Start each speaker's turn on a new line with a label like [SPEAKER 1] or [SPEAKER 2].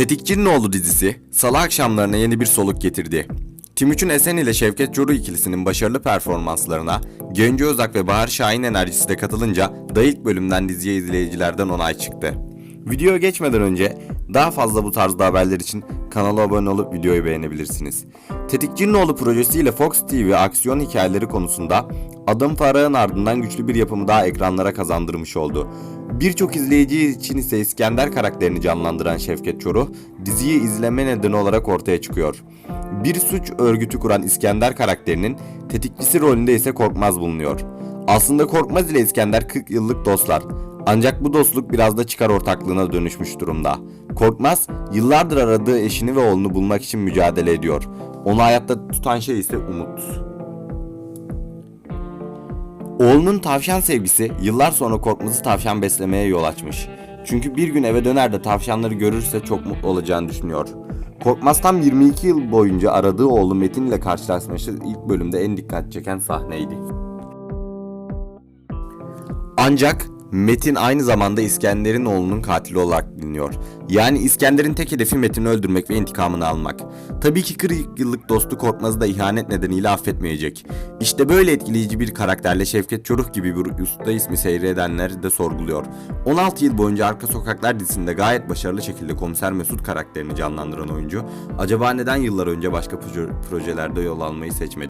[SPEAKER 1] Tetikçinin Oğlu dizisi salı akşamlarına yeni bir soluk getirdi. Timuçin Esen ile Şevket Çoruh ikilisinin başarılı performanslarına Genco Özak ve Bahar Şahin enerjisi de katılınca da ilk bölümden diziye izleyicilerden onay çıktı. Videoya geçmeden önce daha fazla bu tarzda haberler için kanala abone olup videoyu beğenebilirsiniz. Tetikçinin Oğlu projesiyle Fox TV aksiyon hikayeleri konusunda Adım Farah'ın ardından güçlü bir yapımı daha ekranlara kazandırmış oldu. Birçok izleyici için ise İskender karakterini canlandıran Şevket Çoruh, diziyi izleme nedeni olarak ortaya çıkıyor. Bir suç örgütü kuran İskender karakterinin tetikçisi rolünde ise Korkmaz bulunuyor. Aslında Korkmaz ile İskender 40 yıllık dostlar. Ancak bu dostluk biraz da çıkar ortaklığına dönüşmüş durumda. Korkmaz, yıllardır aradığı eşini ve oğlunu bulmak için mücadele ediyor. Onu hayatta tutan şey ise umut. Oğlunun tavşan sevgisi yıllar sonra Korkmaz'ı tavşan beslemeye yol açmış. Çünkü bir gün eve döner de tavşanları görürse çok mutlu olacağını düşünüyor. Korkmaz tam 22 yıl boyunca aradığı oğlu Metin ile karşılaşması ilk bölümde en dikkat çeken sahneydi. Ancak Metin aynı zamanda İskender'in oğlunun katili olarak biliniyor. Yani İskender'in tek hedefi Metin'i öldürmek ve intikamını almak. Tabii ki 40 yıllık dostu Korkmaz'ı da ihanet nedeniyle affetmeyecek. İşte böyle etkileyici bir karakterle Şevket Çoruh gibi bir usta ismi seyredenler de sorguluyor. 16 yıl boyunca Arka Sokaklar dizisinde gayet başarılı şekilde Komiser Mesut karakterini canlandıran oyuncu, acaba neden yıllar önce başka proje- projelerde yol almayı seçmedi?